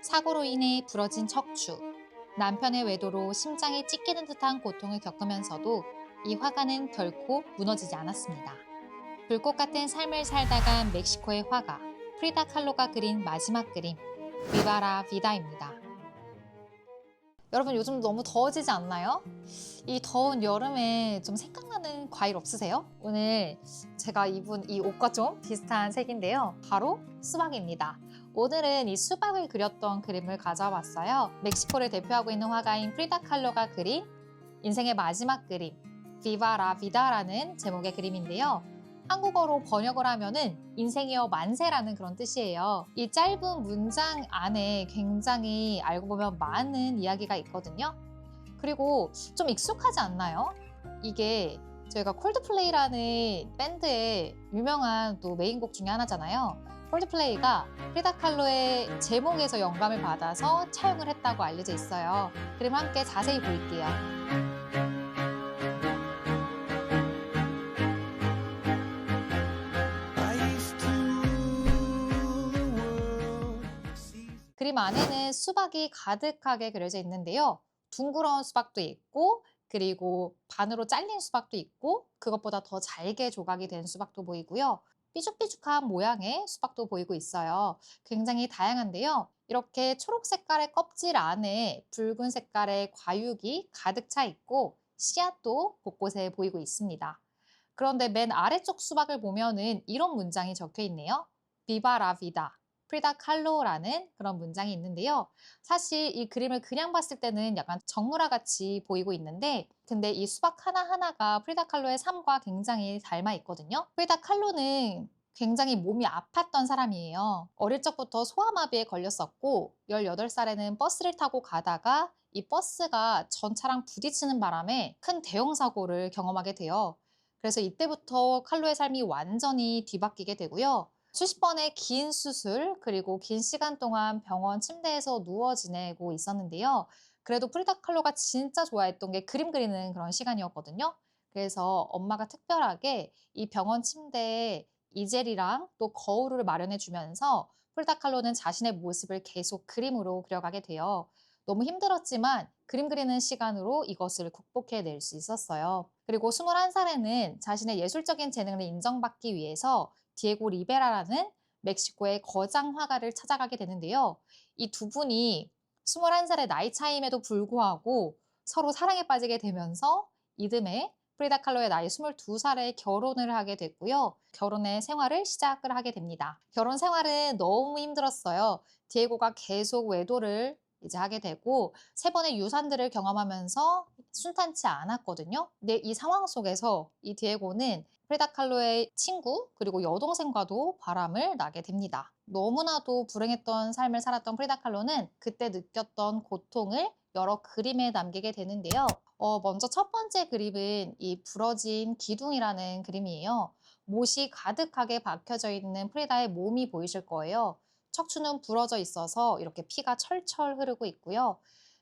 사고로 인해 부러진 척추, 남편의 외도로 심장이 찢기는 듯한 고통을 겪으면서도 이 화가는 결코 무너지지 않았습니다. 불꽃 같은 삶을 살다가 멕시코의 화가 프리다 칼로가 그린 마지막 그림 비바라 비다입니다. 여러분 요즘 너무 더워지지 않나요? 이 더운 여름에 좀 생각나는 과일 없으세요? 오늘 제가 입은 이 옷과 좀 비슷한 색인데요. 바로 수박입니다. 오늘은 이 수박을 그렸던 그림을 가져왔어요. 멕시코를 대표하고 있는 화가인 프리다 칼로가 그린 인생의 마지막 그림 비바라 비다라는 제목의 그림인데요. 한국어로 번역을 하면은 인생이여 만세라는 그런 뜻이에요. 이 짧은 문장 안에 굉장히 알고 보면 많은 이야기가 있거든요. 그리고 좀 익숙하지 않나요? 이게 저희가 콜드플레이라는 밴드의 유명한 또 메인곡 중에 하나잖아요. 콜드플레이가 프리다 칼로의 제목에서 영감을 받아서 차용을 했다고 알려져 있어요. 그럼 함께 자세히 볼게요. 그림 안에는 수박이 가득하게 그려져 있는데요. 둥그러운 수박도 있고 그리고 반으로 잘린 수박도 있고 그것보다 더 잘게 조각이 된 수박도 보이고요. 삐죽삐죽한 모양의 수박도 보이고 있어요. 굉장히 다양한데요. 이렇게 초록 색깔의 껍질 안에 붉은 색깔의 과육이 가득 차 있고 씨앗도 곳곳에 보이고 있습니다. 그런데 맨 아래쪽 수박을 보면은 이런 문장이 적혀 있네요. 비바라비다. 프리다 칼로라는 그런 문장이 있는데요. 사실 이 그림을 그냥 봤을 때는 약간 정물화 같이 보이고 있는데 근데 이 수박 하나하나가 프리다 칼로의 삶과 굉장히 닮아 있거든요. 프리다 칼로는 굉장히 몸이 아팠던 사람이에요. 어릴 적부터 소아마비에 걸렸었고 18살에는 버스를 타고 가다가 이 버스가 전차랑 부딪히는 바람에 큰 대형 사고를 경험하게 돼요. 그래서 이때부터 칼로의 삶이 완전히 뒤바뀌게 되고요. 수십 번의 긴 수술 그리고 긴 시간 동안 병원 침대에서 누워 지내고 있었는데요. 그래도 프리다 칼로가 진짜 좋아했던 게 그림 그리는 그런 시간이었거든요. 그래서 엄마가 특별하게 이 병원 침대에 이젤이랑 또 거울을 마련해 주면서 프리다 칼로는 자신의 모습을 계속 그림으로 그려가게 돼요. 너무 힘들었지만 그림 그리는 시간으로 이것을 극복해 낼 수 있었어요. 그리고 21살에는 자신의 예술적인 재능을 인정받기 위해서 디에고 리베라라는 멕시코의 거장 화가를 찾아가게 되는데요. 이 두 분이 21살의 나이 차이임에도 불구하고 서로 사랑에 빠지게 되면서 이듬해 프리다 칼로의 나이 22살에 결혼을 하게 됐고요. 결혼의 생활을 시작을 하게 됩니다. 결혼 생활은 너무 힘들었어요. 디에고가 계속 외도를 이제 하게 되고 세 번의 유산들을 경험하면서 순탄치 않았거든요. 근데 이 상황 속에서 이 디에고는 프리다 칼로의 친구 그리고 여동생과도 바람을 나게 됩니다. 너무나도 불행했던 삶을 살았던 프리다 칼로는 그때 느꼈던 고통을 여러 그림에 남기게 되는데요. 어, 먼저 첫 번째 그림은 이 부러진 기둥이라는 그림이에요. 못이 가득하게 박혀져 있는 프리다의 몸이 보이실 거예요. 척추는 부러져 있어서 이렇게 피가 철철 흐르고 있고요.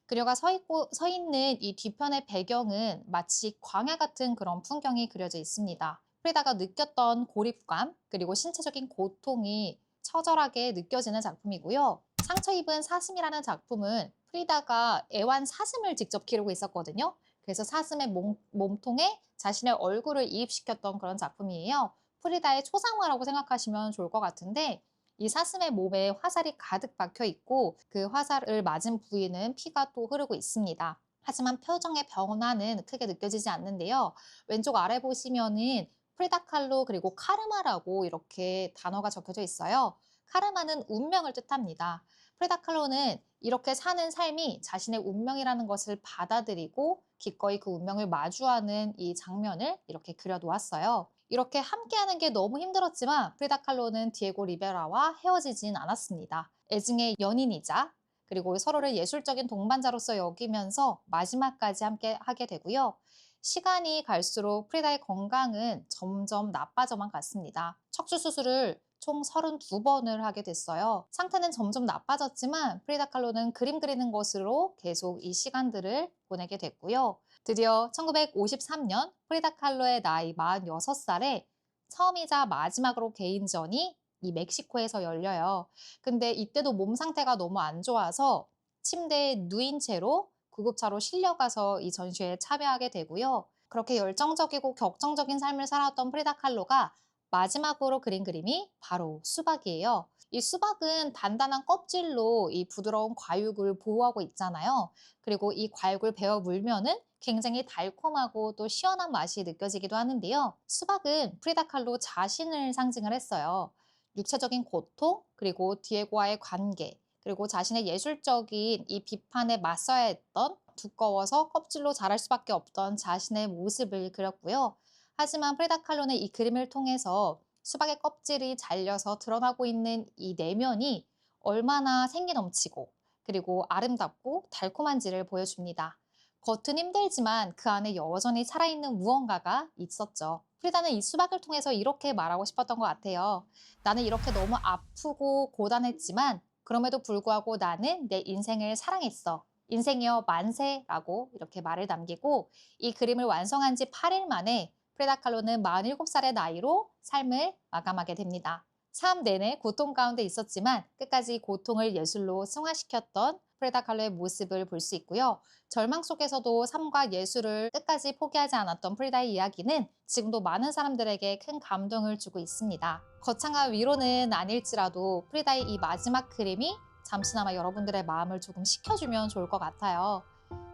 그녀가 서, 있고, 서 있는 이 뒤편의 배경은 마치 광야 같은 그런 풍경이 그려져 있습니다. 프리다가 느꼈던 고립감 그리고 신체적인 고통이 처절하게 느껴지는 작품이고요. 상처 입은 사슴이라는 작품은 프리다가 애완 사슴을 직접 기르고 있었거든요. 그래서 사슴의 몸, 몸통에 자신의 얼굴을 이입시켰던 그런 작품이에요. 프리다의 초상화라고 생각하시면 좋을 것 같은데 이 사슴의 몸에 화살이 가득 박혀 있고 그 화살을 맞은 부위는 피가 또 흐르고 있습니다. 하지만 표정의 변화는 크게 느껴지지 않는데요. 왼쪽 아래 보시면은 프리다 칼로 그리고 카르마라고 이렇게 단어가 적혀져 있어요. 카르마는 운명을 뜻합니다. 프리다 칼로는 이렇게 사는 삶이 자신의 운명이라는 것을 받아들이고 기꺼이 그 운명을 마주하는 이 장면을 이렇게 그려놓았어요. 이렇게 함께하는 게 너무 힘들었지만 프리다 칼로는 디에고 리베라와 헤어지진 않았습니다. 애증의 연인이자 그리고 서로를 예술적인 동반자로서 여기면서 마지막까지 함께 하게 되고요. 시간이 갈수록 프리다의 건강은 점점 나빠져만 갔습니다. 척추 수술을 총 32번을 하게 됐어요. 상태는 점점 나빠졌지만 프리다 칼로는 그림 그리는 것으로 계속 이 시간들을 보내게 됐고요. 드디어 1953년 프리다 칼로의 나이 46살에 처음이자 마지막으로 개인전이 이 멕시코에서 열려요. 근데 이때도 몸 상태가 너무 안 좋아서 침대에 누인 채로 구급차로 실려가서 이 전시회에 참여하게 되고요. 그렇게 열정적이고 격정적인 삶을 살았던 프리다 칼로가 마지막으로 그린 그림이 바로 수박이에요. 이 수박은 단단한 껍질로 이 부드러운 과육을 보호하고 있잖아요. 그리고 이 과육을 베어 물면은 굉장히 달콤하고 또 시원한 맛이 느껴지기도 하는데요. 수박은 프리다 칼로 자신을 상징을 했어요. 육체적인 고통, 그리고 디에고와의 관계, 그리고 자신의 예술적인 이 비판에 맞서야 했던 두꺼워서 껍질로 자랄 수밖에 없던 자신의 모습을 그렸고요. 하지만 프리다 칼로는 이 그림을 통해서 수박의 껍질이 잘려서 드러나고 있는 이 내면이 얼마나 생기 넘치고 그리고 아름답고 달콤한지를 보여줍니다. 겉은 힘들지만 그 안에 여전히 살아있는 무언가가 있었죠. 프리다는 이 수박을 통해서 이렇게 말하고 싶었던 것 같아요. 나는 이렇게 너무 아프고 고단했지만 그럼에도 불구하고 나는 내 인생을 사랑했어. 인생이여 만세라고 이렇게 말을 남기고 이 그림을 완성한 지 8일 만에 프레다 칼로는 47살의 나이로 삶을 마감하게 됩니다. 삶 내내 고통 가운데 있었지만 끝까지 고통을 예술로 승화시켰던 프레다 칼로의 모습을 볼 수 있고요. 절망 속에서도 삶과 예술을 끝까지 포기하지 않았던 프리다의 이야기는 지금도 많은 사람들에게 큰 감동을 주고 있습니다. 거창한 위로는 아닐지라도 프리다의 이 마지막 그림이 잠시나마 여러분들의 마음을 조금 식혀주면 좋을 것 같아요.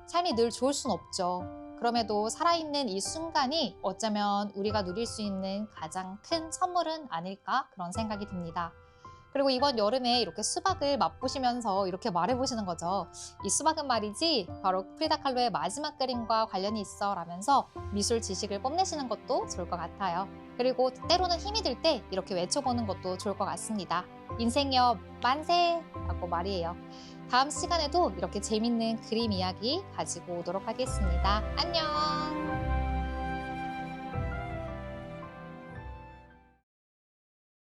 삶이 늘 좋을 순 없죠. 그럼에도 살아있는 이 순간이 어쩌면 우리가 누릴 수 있는 가장 큰 선물은 아닐까 그런 생각이 듭니다. 그리고 이번 여름에 이렇게 수박을 맛보시면서 이렇게 말해보시는 거죠. 이 수박은 말이지 바로 프리다 칼로의 마지막 그림과 관련이 있어 라면서 미술 지식을 뽐내시는 것도 좋을 것 같아요. 그리고 때로는 힘이 들 때 이렇게 외쳐보는 것도 좋을 것 같습니다. 인생여 만세! 라고 말이에요. 다음 시간에도 이렇게 재밌는 그림 이야기 가지고 오도록 하겠습니다. 안녕!